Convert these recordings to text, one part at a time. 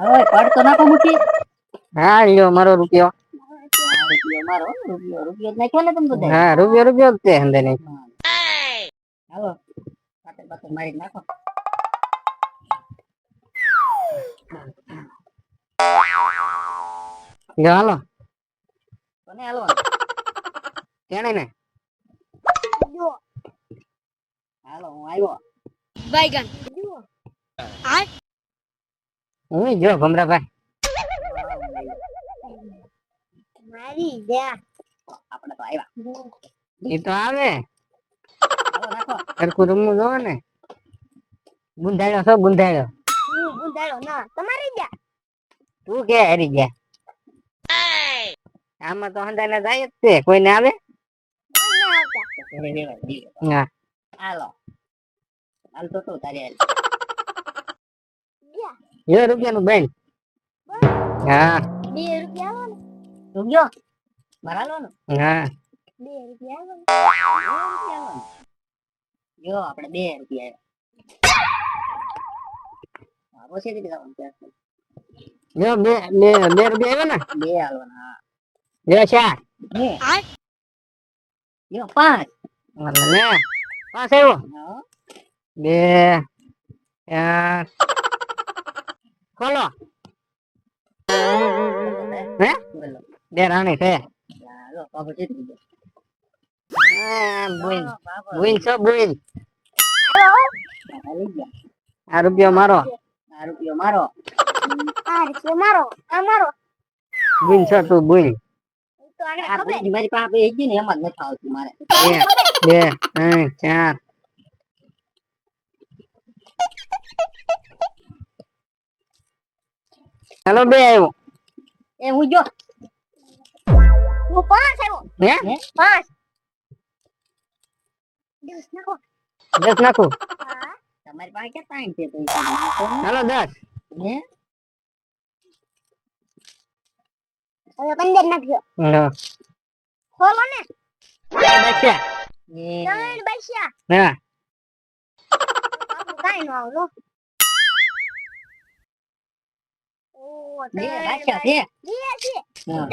હવે પડતો નાખો મૂકી. હા લ્યો મારો રૂપિયો. મારો રૂપિયો રૂપિયો નાખ્યો ને તમે બધા હા રૂપિયો રૂપિયો તે હંદે નહીં. હાલો મારી નાખો. હું જો ભમરાભાઈ. મારી દયા આપણે તો આવ્યા એ તો આવે. સરખું રમવું જોવે ને. ગુંધાડ્યો છો ગુંધાડ્યો ગુંધાડ્યો ના. તમારી દયા તું કે હરી ગયા આમાં તો હંદાને જાય જ કોઈને આવે? ના. હા. હાલો. હાલ તો તો તારે લ્યો રૂપિયાનું બેન. હા. બે રૂપિયા આવો ને મારે હા. બે રૂપિયા આવો ને રૂપિયા. જો આપણે બે રૂપિયા દીધી જવાનું બે બે બે રૂપિયા આવ્યો ને? બે હા. ચાર. બે. જો પાંચ. લે પાસ આવ્યો. બે ચાર. ખોલો હે બોલો. બે રાણી છે હાલો, બાબુ જીતી ગયો. આ બોઈન હા, બાબુ. બોઈન છો બોઈન હા, લઈ ગયા. આ રૂપિયો મારો આ રૂપિયો મારો આ રૂપિયો મારો આ મારો બોઈન છો તું બોઈન ઈ તો આને આ ખબર બીજી મારી પાસે બે હતી ને એમાં જ નથી આવતું મારે એક બે ત્રણ ચાર ચાલો બે આવ્યો. એ હું જો. હું પાંચ આવ્યો. હે? હે? પાંચ. દસ નાખો. દસ નાખું. હા. તમારી પાસે ક્યાં ટાઈમ છે? ને. ચાલો દસ. હે? હવે પંદર નાખ્યો લો. ખોલો ને. બચ્યા એ ત્રણ બસ્યા. હા. કાંઈ આવલો હા.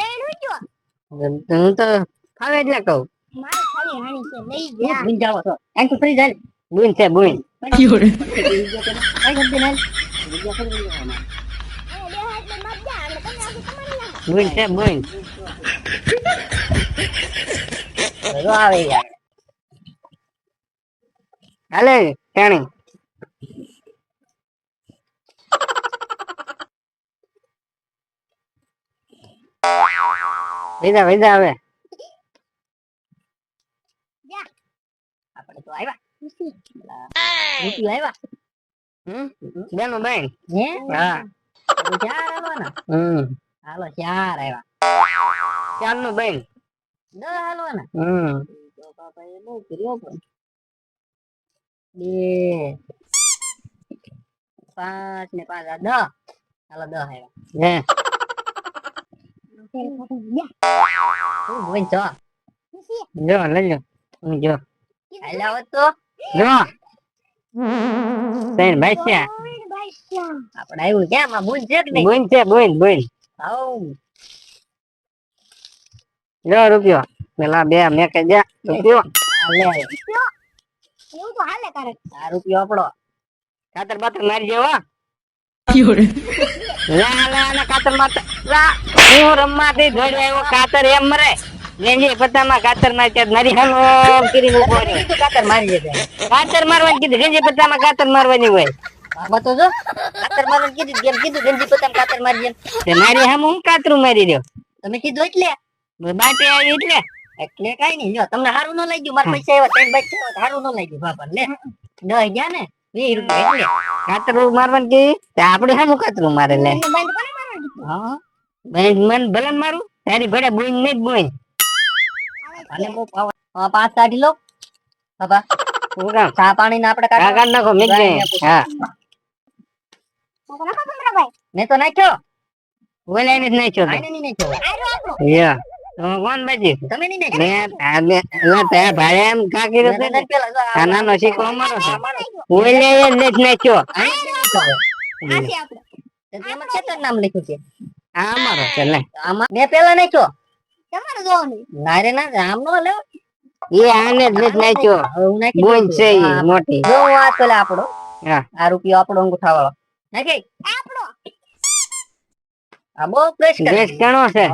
ત્રણ હું તો ફાવે એટલે કહું. છે છો એમ તો. ફરી જાય બોઈન છે બોઈન. કઈ ગમતી નહીં. બીજા ફરી જવાના. અને બે હાથ ને માપ જા એટલે તમે આખું તમારી નાખો બોઈન છે બોઈન બધો આવે યાર હાલે તેણી વિદા વિદા આવે આપણે તો આવ્યા ખુશી રૂપિયો આવ્યા હમ બેનો બેન હે હા તો ચાર હાલવાના હમ હાલો ચાર આવ્યા ચારનું બેન દસ હાલવાના હમ તો બાપા એ બહુ કર્યો પણ બે પાંચ ને પાંચ આ દસ હાલો દસ આવ્યા હે લો હું જો હાલ્યા હોત તો જો બેન ભાઈ છે ત્રણ બસ્યા આપણે આવ્યું કેમ માં બોલ છે કે નહીં બોઈન છે બોઈન બોઈન હાઉ લો રૂપિયો પેલા બે મેં કે જા રૂપિયો હાલે એવું તો હાલે તારે આ રૂપિયો આપણો ખાતર બાતર મારી જેવો લા લા ના કાતર હું જોડે આવ્યો કાતર એમ મરે. ગેંજી પત્તામાં કાતર મારી ત્યાં મારી હામ કરી ઊભો રહ્યો. કાતર મારી જશે કાતર મારવાની કીધું ગેંજી પત્તામાં કાતર મારવાની હોય. બાબા જો કાતર મારવાનું કીધું જેમ કીધું ગંજી પતંગ કાતર મારી જેમ. તે મારી હામ હું કાતરું મારી રહ્યો? તમે કીધું એટલે? બાટે આવી એટલે. એટલે કઈ નહીં. જો તમને સારું ન લાગ્યું મારા પૈસા એવા ત્રણ બાઈક સારું ન લાગ્યું. બાપા લે. દસ ગયા ને? વીસ રૂપિયા કાતરું મારવાનું કી? આપણે હામ કાતરું મારે લે એને બંધ કોને મારવા કીધું? હા. મન ભલે મારું. તારી ભડે બોઈન નહીં બોઈન અને બહુ પાંચ કાઢી લો. કામ? ચા પાણી ને આપણે કાઢ નાખો મેં હા મેં તો નાખ્યો. બોલાય ને જ નાખ્યો યા. તમે નહીં મેં તે ભાડે એમ છે. ઓલે એ નાખ્યો. આ છે આપણો. તો તેમાં ખેતર નામ લખ્યું છે. આ અમારો છે લે. આમાં મેં પેલા નાખ્યો. તમારે જોવાનું ના રે ના આમ નો લેવો એ આને જ નથી નાખ્યો. હવે હું નાખી બોન દઉં છું. છે ઈ મોટી. જો હું આ આપણો. હા. આ રૂપિયો આપણો અંગૂઠા વાળો નાખી. આપણો. આ બહુ ફ્રેશ કરે. ઘણો છે.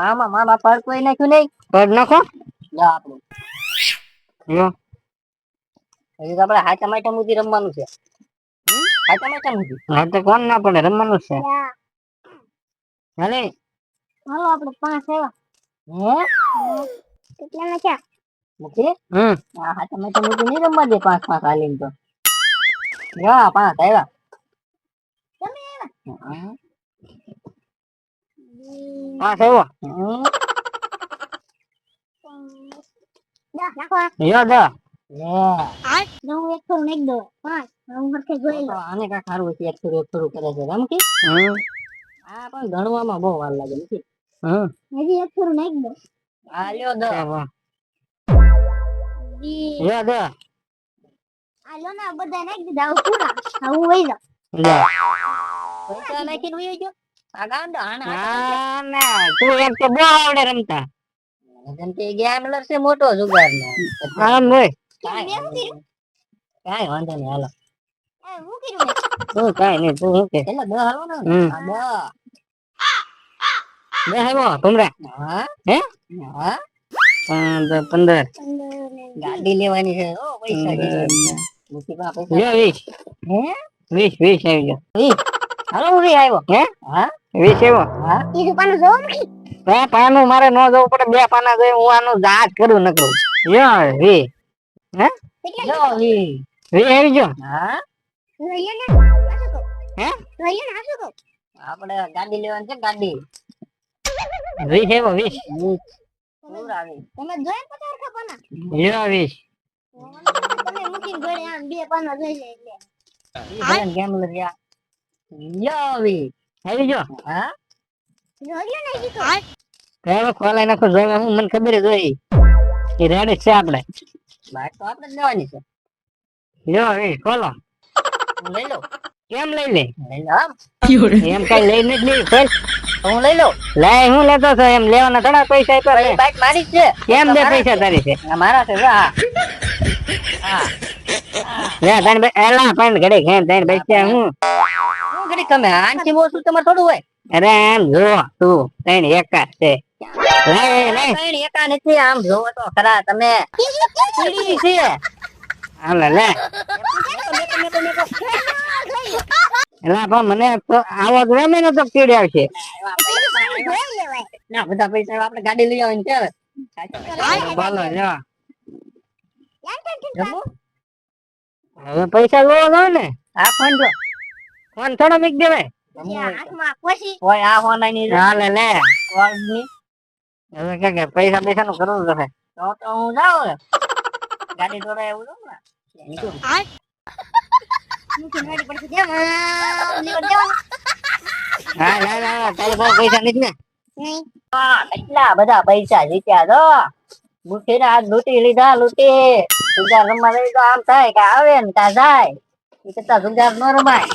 આમાં મા બાપ પર કોઈ નાખ્યું નહીં પર નાખો લો આપણું યો હજી તો આપણે હાચા માઠા મુદી રમવાનું છે? હાચા માઠા મુદી હા તો કોણ ના પડે રમવાનું છે હાલે હાલો આપણે પાંચ આવ્યા હે કેટલા નાખ્યા મૂકી હમ આ હાચા માટા મુદી નહીં રમવા દે પાંચ પાંચ હાલીને તો યા પાંચ આવ્યા તમે આવ્યો નાખો યો દો હું એક થોડું નાખી હું આ પણ ગણવામાં બહુ વાર લાગે નથી હજી એક થોડું નાખી લ્યો દો ચાલો. ઈ યો દો આ લો ને બધા નાખી દીધા. હવે પૂરા હવે હું વહી જાઉં. લે. પૈસા નાખીને વયો ગયો. આ ગાંડો આને હાચા ના ના તું એક તો બહુ આવડે રમતા. જેમ કે ગેમલર છે મોટો હોય કાંઈ વાંધો નહીં. કાંઈ વાંધો નહીં હાલો. એ હું કર્યું મેં? તું કાઈ નહીં તું શું કે? કેટલા દસ હાલો ને. દસ. બે આવ્યો ભમરા. હા. હે? હા. પંદર. પંદર પંદર ગાડી લેવાની છે. ઓ પૈસા પંદર. દેવાના. મુઠ્ઠીમાં પૈસા લ્યો વીસ વીસ વીસ આવી ગયો. હાલો હું આવ્યો. હે? હા? વીસ આવ્યો હા. ઈ પાનું જોવો બે પાનું મારે ન જવું પડે બે પાના જોઈ હું આનું જાત કરું નકરું યો વી હે? ઈ. વી આવી ગયો? હા? હે? આપણે ગાડી લેવાની છે ગાડી. વીસ આવ્યો વીસ. પૂર તમે જોઈ પચાસ ખા પાના. વીસ. તમે મૂકીને આમ બે પાના એટલે. યો. આવી. હા? જોડ્યો ને ઈ તો? હવે ખોલાઈ નાખો જોવા હું મને ખબર જ હોય. એ રેડી છે આપણે બાઈક તો આપણે લેવાની છે. લ્યો વી ખોલો. લઈ લઉં. કેમ લઈ લે? લઈ લો એમ કઈ લઈને જ નહીં ચાલ હું લઈ લઉં. લાય હું લેતો છો એમ લેવાના થોડા પૈસા આપ્યા બાઈક મારી જ છે. કેમ બે પૈસા. તારી છે? મારા છે હા. લે બે એલા પણ ઘડી ઘેન તારી પૈસા હું? હું ઘડી તમે આનથી ઓછું તમાર થોડું હોય? અરે એમ જો તું છે. કઈ એકા નથી આમ જોવો તો ખરા તમે સીડી છે. હાલે લે. એલા પણ મને તો આવો જ રમે તો કીડી આવશે ના બધા પૈસા આપણે ગાડી લઈ આવવાની છે બોલો જો. જમવું? હવે પૈસા લો લો ને. આ ફોન જો. ફોન થોડો મીક દેવાય. જમવું યા, હોય તો. હાથમાં પછી હોય આ ફોન આની હાલે લે. કોલની. હવે કે કે પૈસા પૈસા નું કરવું તો તો હું જાઉં ગાડી દોડાય એવું જાઉં ને. નીકળું. મૂકીને વાળી પડશે જેમ નીકળ જવાનું હા ના ના તારે બહુ પૈસા નથી ને. નહીં. આ બધા પૈસા જીત્યા તો મુઠ્ઠીને ના લૂટી લીધા, લૂટી. જુગાર રમવા તો આમ થાય કે આવે ને કા જાય સુગાર ન રમાય.